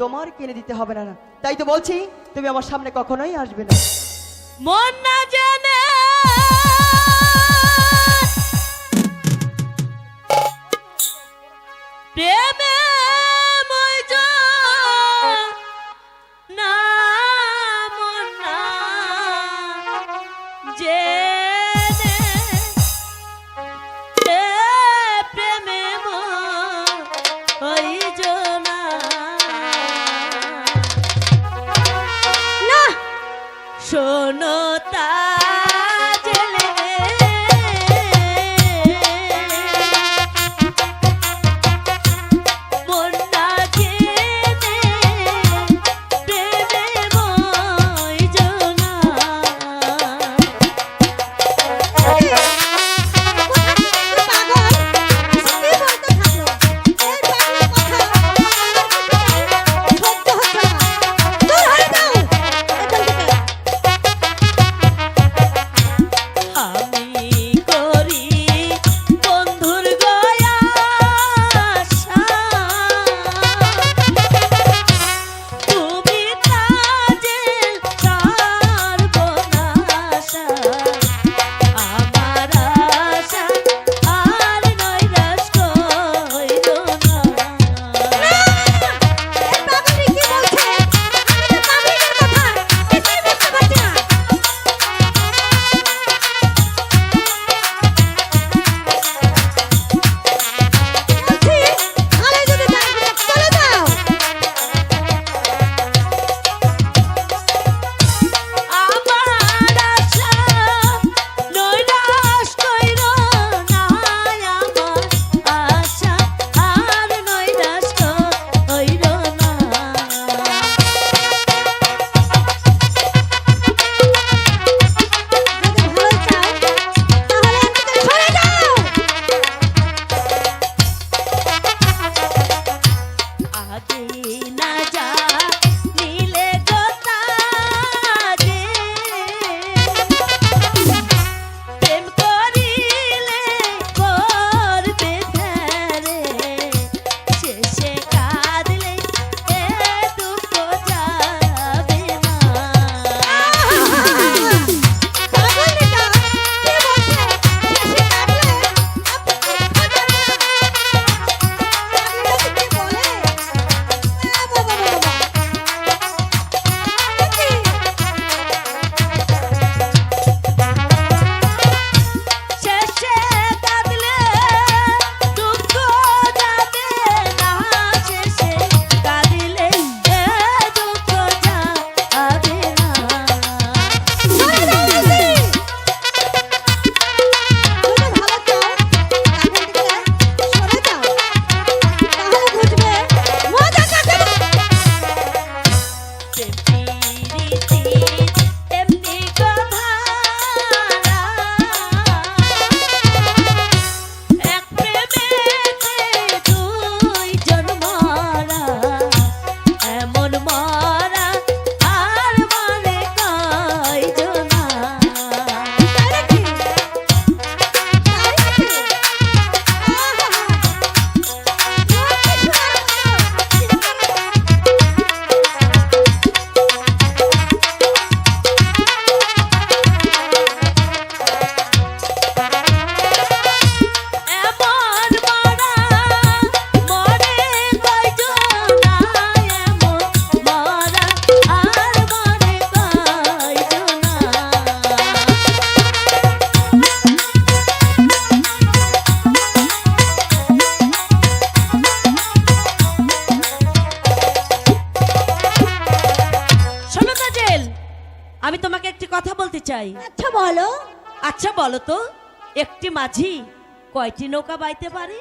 তোমার কিনে দিতে হবে না তাই তো বলছি, তুমি আমার সামনে কখনোই আসবে না। মন না জানে। শোনো তা আমি তোমাকে একটি কথা বলতে চাই। আচ্ছা বলো। আচ্ছা বলো তো একটি মাঝি কয়টি নৌকা বাইতে পারে?